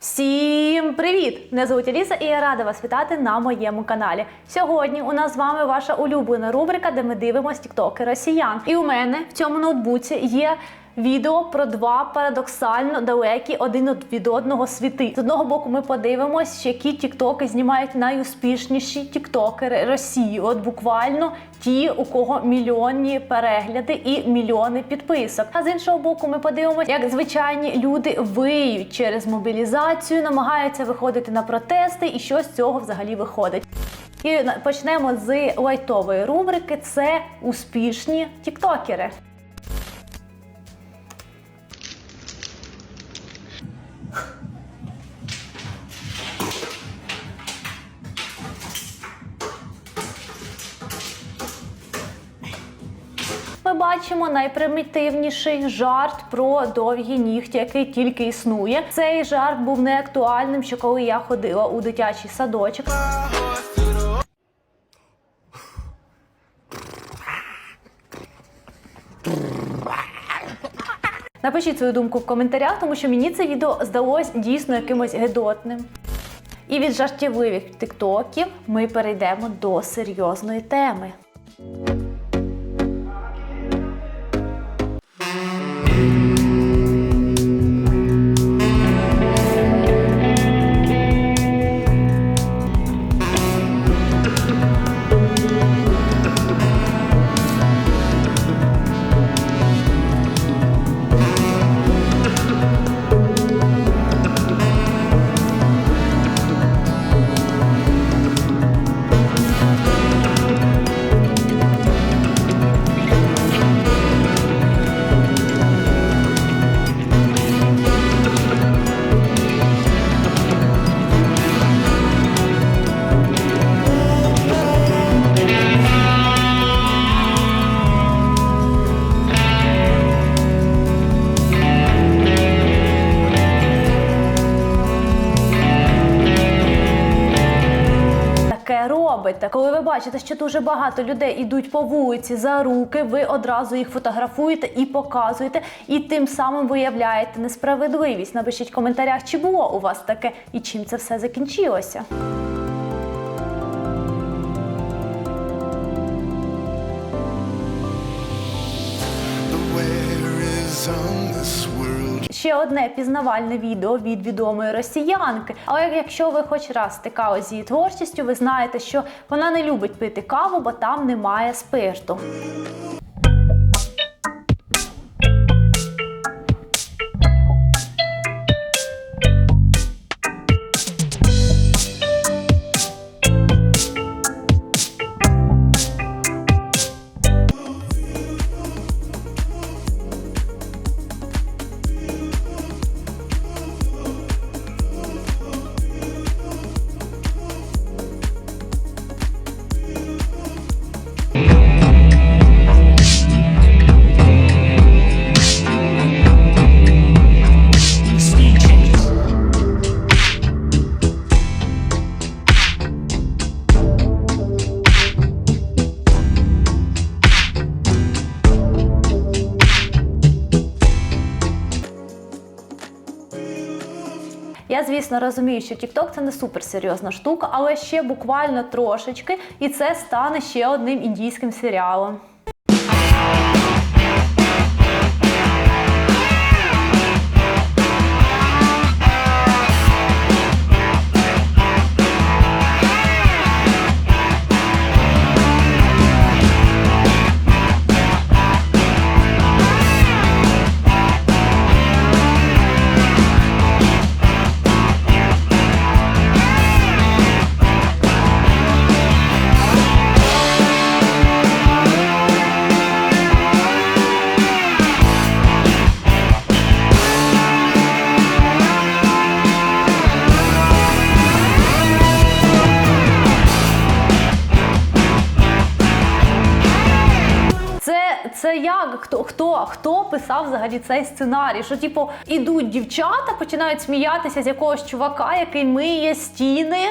Всім привіт! Мене звуть Аліса і я рада вас вітати на моєму каналі. Сьогодні у нас з вами ваша улюблена рубрика, де ми дивимося тіктоки росіян. І у мене в цьому ноутбуці є відео про два парадоксально далекі один від одного світи. З одного боку, ми подивимось, які тіктоки знімають найуспішніші тіктокери Росії. От буквально ті, у кого мільйонні перегляди і мільйони підписок. А з іншого боку, ми подивимося, як звичайні люди виють через мобілізацію, намагаються виходити на протести, і що з цього взагалі виходить. І почнемо з лайтової рубрики: це успішні тіктокери. Ми найпримітивніший жарт про довгі нігті, який тільки існує. Цей жарт був не актуальним, ще коли я ходила у дитячий садочок. Напишіть свою думку в коментарях, тому що мені це відео здалось дійсно якимось гедотним. І від жартівливих тиктоків ми перейдемо до серйозної теми. Бачите, що дуже багато людей ідуть по вулиці за руки, ви одразу їх фотографуєте і показуєте, і тим самим виявляєте несправедливість. Напишіть в коментарях, чи було у вас таке і чим це все закінчилося. The Ще одне пізнавальне відео від відомої росіянки. Але якщо ви хоч раз стикалися з її творчістю, ви знаєте, що вона не любить пити каву, бо там немає спирту. Звісно, розумію, що TikTok це не суперсерйозна штука, але ще буквально трошечки, і це стане ще одним індійським серіалом. Взагалі цей сценарій? Що типу ідуть дівчата, починають сміятися з якогось чувака, який миє стіни.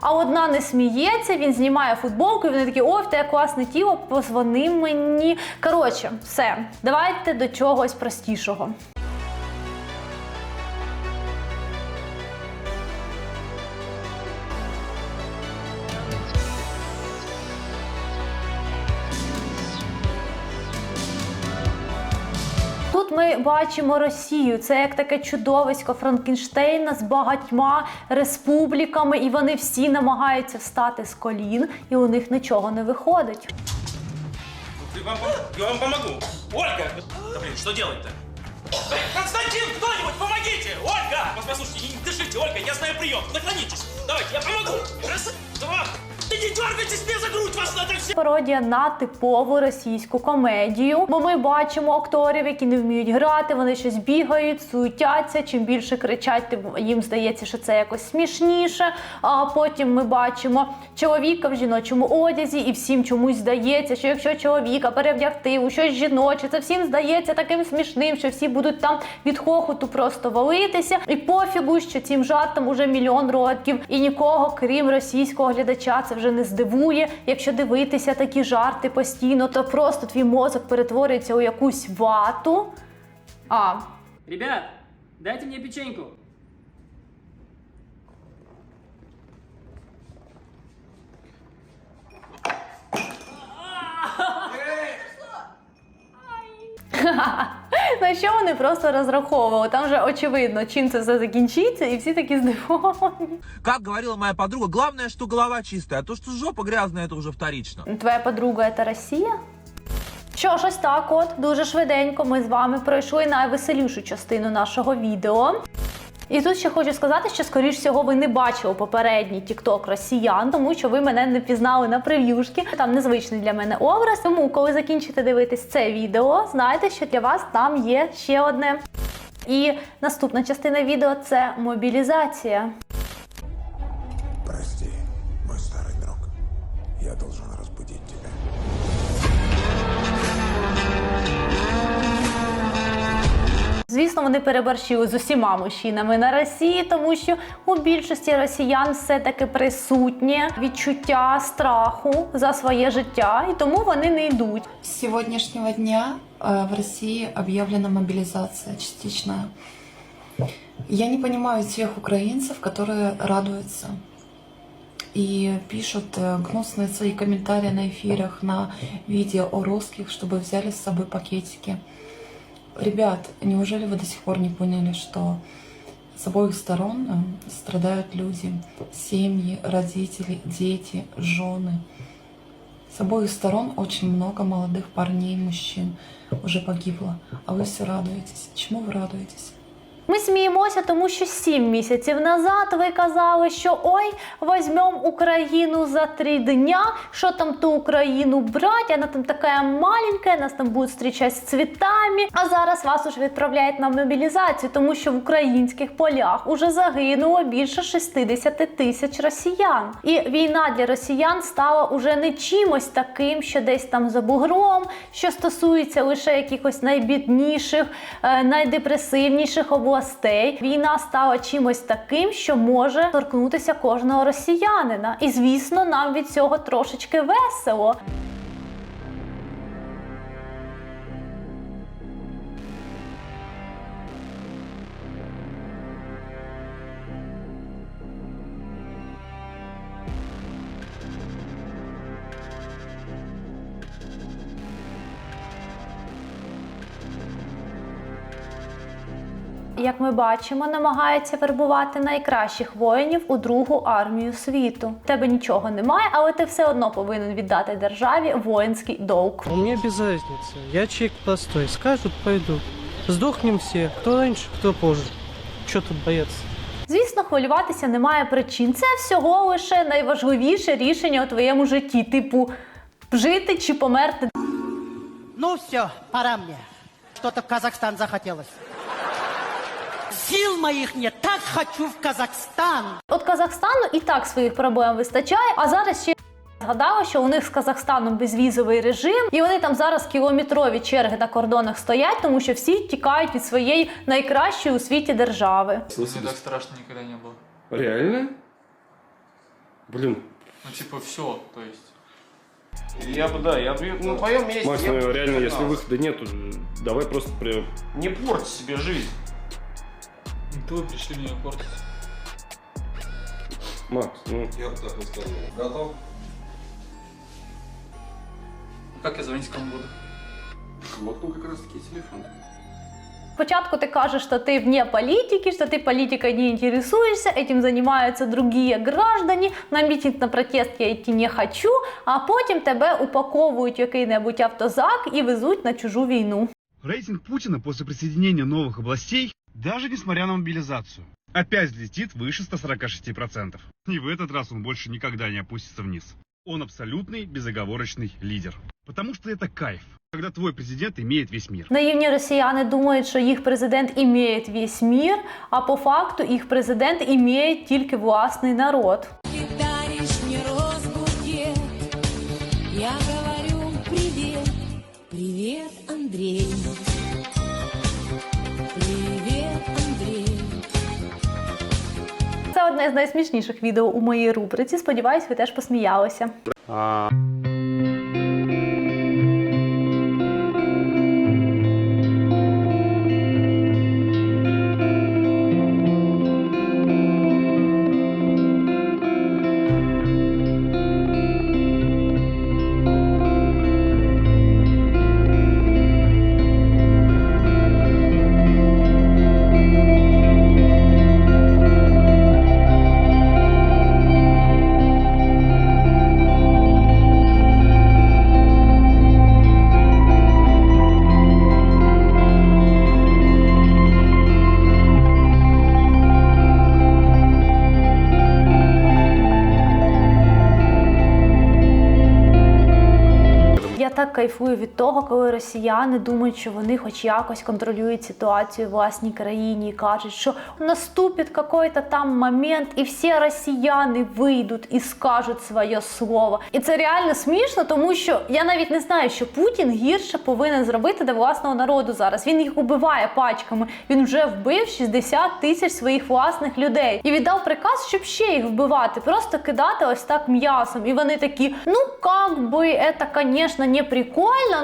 А одна не сміється, він знімає футболку, і вони такі, ой, в тебе класне тіло, позвони мені. Коротше, все, давайте до чогось простішого. бачимо Росію. Це як таке чудовисько Франкенштейна з багатьма республіками, і вони всі намагаються встати з колін, і у них нічого не виходить. Ты вам пом- Я вам помогу. Ольга! Да блин, что делать-то? Эй, Константин, кто-нибудь, помогите! Ольга! Пос- Послушайте, не дышите, Ольга, я знаю прием. Наклонитесь. Давайте, я помогу. Раз, два. Да не дергайтесь мне за грудь, вас надо все... Пародія на типову російську комедію, бо ми бачимо акторів, які не вміють грати, вони щось бігають, суетяться. Чим більше кричать, тим їм здається, що це якось смішніше. А потім ми бачимо чоловіка в жіночому одязі, і всім чомусь здається, що якщо чоловіка перевдягти у щось жіноче, це всім здається таким смішним, що всі будуть там від хохоту просто валитися. І пофігу, що цим жартом уже мільйон років, і нікого, крім російського глядача, це вже не здивує. Якщо дивитися такі жарти постійно, то просто твій мозок перетворюється у якусь вату. А, Ребят, дайте мне печеньку. на що вони просто розраховували? Там вже очевидно, чим це все закінчиться, і всі такі здивовані. Как говорила моя подруга, главное, что голова чистая, а то, что жопа грязная, это уже вторично. Твоя подруга це Росія? Що ж, ось так от дуже швиденько ми з вами пройшли найвеселішу частину нашого відео. І тут ще хочу сказати, що скоріш всього ви не бачили попередній тікток росіян, тому що ви мене не пізнали на прев'юшки. Там незвичний для мене образ. Тому, коли закінчите дивитись це відео, знайте, що для вас там є ще одне. І наступна частина відео це мобілізація. Звісно, вони переборщили з усіма мужчинами на Росії, тому що у більшості росіян все-таки присутнє відчуття страху за своє життя, і тому вони не йдуть. С сегодняшнего дня э, в России объявлена мобилизация частичная. Я не понимаю тех украинцев, которые радуются и пишут э, гнусные свои комментарии на эфирах, на видео о русских, чтобы взяли с собой пакетики. Ребят, неужели вы до сих пор не поняли, что с обоих сторон э, страдают люди, семьи, родители, дети, жены? С обоих сторон очень много молодых парней, мужчин уже погибло. А вы все радуетесь. Чему вы радуетесь? Ми сміємося, тому що сім місяців назад ви казали, що ой, візьмемо Україну за три дня. Що там ту Україну брать? Вона там така маленька, нас там будуть зустрічати з цвітами. А зараз вас уже відправляють на мобілізацію, тому що в українських полях уже загинуло більше 60 тисяч росіян. І війна для росіян стала уже не чимось таким, що десь там за бугром, що стосується лише якихось найбідніших, е, найдепресивніших областей. Війна стала чимось таким, що може торкнутися кожного росіянина. І звісно, нам від цього трошечки весело. Як ми бачимо, намагається вербувати найкращих воїнів у другу армію світу. Тебе нічого немає, але ти все одно повинен віддати державі воїнський долг. У меня без разницы. Я человек простой. Скажут, пойду. Сдохнем все. Кто раньше, кто позже. Че тут бояться? Звісно, хвилюватися немає причин. Це всього лише найважливіше рішення у твоєму житті, типу жити чи померти. Ну все, пора мне. Что-то в Казахстан захотелось Сил моих нет, так хочу в Казахстан. От Казахстану і так своїх проблем вистачає, а зараз ще згадала, що у них з Казахстаном безвізовий режим, і вони там зараз кілометрові черги на кордонах стоять, тому що всі тікають від своєї найкращої у світі держави. Мне так страшно никогда не было. Реально? Блин, Ну, типа, все, то есть. Я бы, да, я бы, на твоем месте... Макс, я ну бы реально, если признался. выхода нету, давай просто прям... Не порть себе жизнь. Это вы пришли меня портить. Макс, ну... Я бы так не сказал. Готов? Как я звонить кому буду? Вот ну как раз таки телефон. Спочатку ти кажеш, що ти вне політики, що ти політикою не інтересуєшся, этим займаються другі граждані, на мітинг на протест я йти не хочу, а потім тебе упаковують в який-небудь автозак і везуть на чужу війну. Рейтинг Путина после присоединения новых областей, даже несмотря на мобилизацию, опять взлетит выше 146%. И в этот раз он больше никогда не опустится вниз. Он абсолютный безоговорочный лидер. Потому что это кайф, когда твой президент имеет весь мир. Наївні росіяни думають, що їх президент імеє весь мір, а по факту їх президент імеє тільки власний народ. даришь мне розбукет, я говорю привет, привет, Андрей. Одне з найсмішніших відео у моїй рубриці. Сподіваюсь, ви теж посміялися. Кайфую від того, коли росіяни думають, що вони хоч якось контролюють ситуацію в власній країні і кажуть, що наступить какой-то там момент, і всі росіяни вийдуть і скажуть своє слово. І це реально смішно, тому що я навіть не знаю, що Путін гірше повинен зробити для власного народу зараз. Він їх убиває пачками. Він вже вбив 60 тисяч своїх власних людей і віддав приказ, щоб ще їх вбивати, просто кидати ось так м'ясом. І вони такі, ну как би, это, конечно, не прикольно,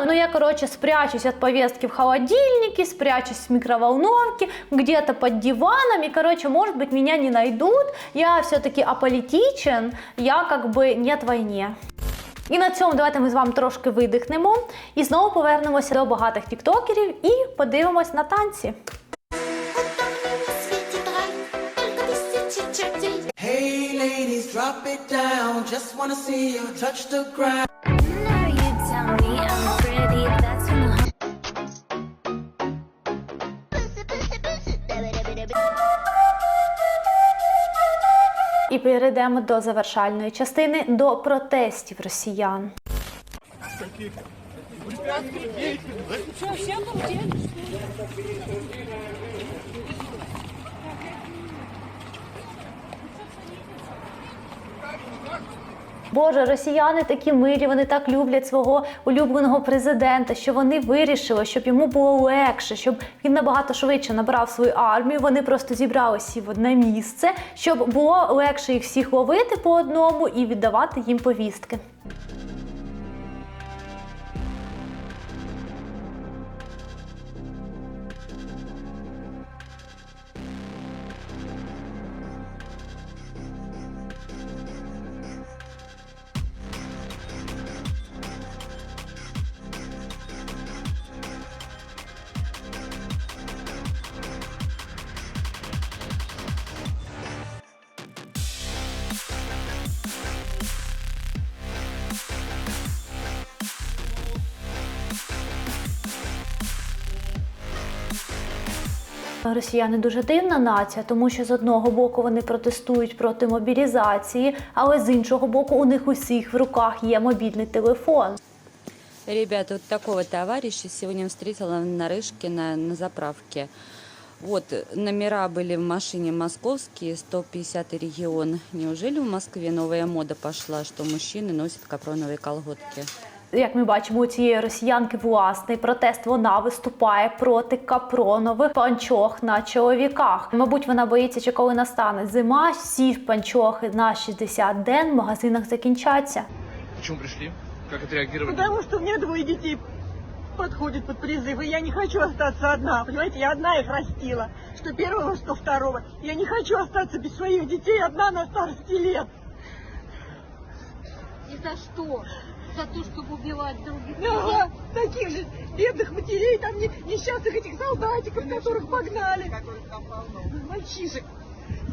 но я, короче, спрячусь от повестки в холодильнике, спрячусь в микроволновке, где-то под диваном, и, короче, может быть, меня не найдут, я все-таки аполітичен, я как бы не в війні. І на цьому давайте ми з вами трошки видихнемо і знову повернемося до багатих тіктокерів і подивимось на танці. Hey ladies, drop it down. Just wanna see you touch the ground. Перейдемо до завершальної частини до протестів росіян. Боже, росіяни такі милі, вони так люблять свого улюбленого президента, що вони вирішили, щоб йому було легше, щоб він набагато швидше набрав свою армію. Вони просто зібрали всі в одне місце, щоб було легше їх всіх ловити по одному і віддавати їм повістки. Росіяни дуже дивна нація, тому що з одного боку вони протестують проти мобілізації, але з іншого боку, у них усіх в руках є мобільний телефон. Ребята, вот такого товарища сегодня встретила на Рыжке на, на заправке. Вот, номера были в машине московские, 150 регион. Неужели в Москве новая мода пошла, что мужчины носят капроновые колготки? Як ми бачимо, у цієї росіянки власний протест вона виступає проти капронових панчох на чоловіках. Мабуть, вона боїться, що коли настане зима, всі панчохи на 60 ден в магазинах закінчаться. Почему пришли? Как отреагировали? Потому что у меня двое детей подходят под призыв, я не хочу остаться одна. Понимаете, я одна их растила. Что первого, что второго. Я не хочу остаться без своих детей одна на старости лет. И за что? за то, чтобы убивать других. Ага, таких же бедных матерей, там не- несчастных этих солдатиков, которых погнали. Мальчишек,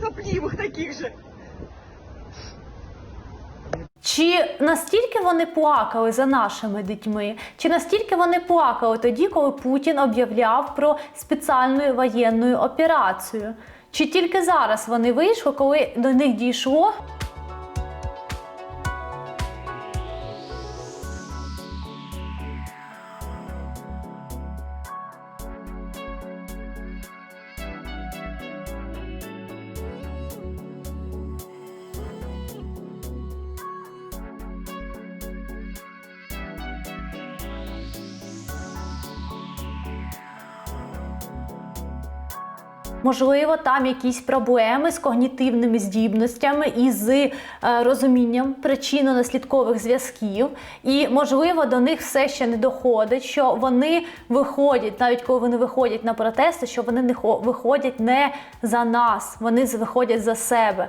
сопливых таких же. Чи настільки вони плакали за нашими дітьми? Чи настільки вони плакали тоді, коли Путін об'являв про спеціальну воєнну операцію? Чи тільки зараз вони вийшли, коли до них дійшло? Можливо, там якісь проблеми з когнітивними здібностями і з е, розумінням причинно-наслідкових зв'язків. І, можливо, до них все ще не доходить, що вони виходять, навіть коли вони виходять на протести, що вони не хо- виходять не за нас, вони виходять за себе.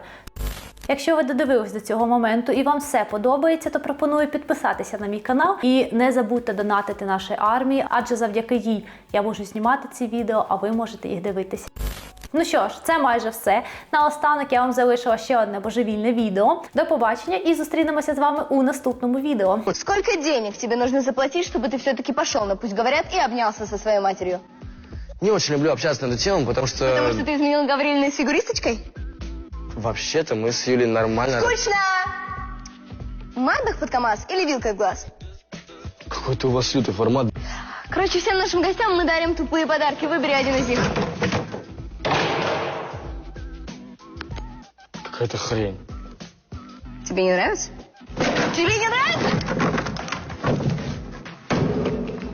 Якщо ви додивились до цього моменту і вам все подобається, то пропоную підписатися на мій канал і не забудьте донатити нашій армії, адже завдяки їй я можу знімати ці відео, а ви можете їх дивитися. Ну що ж, це майже все. Наостанок я вам залишила ще одне божевільне відео. До побачення і зустрінемося з вами у наступному відео. Сколько денег тебе нужно заплатить, чтобы ты все-таки пошел на пусть говорят и обнялся со своей матерью? Не очень люблю общаться на эту тему, потому что... Потому что ты изменил Гаврилиной с фигуристочкой? Вообще-то мы с Юлей нормально... Скучно! Мадах под КамАЗ или вилкой в глаз? Какой-то у вас лютый формат. Короче, всем нашим гостям мы дарим тупые подарки. Выбери один из них. Какая-то хрень. Тебе не нравится? Тебе не нравится?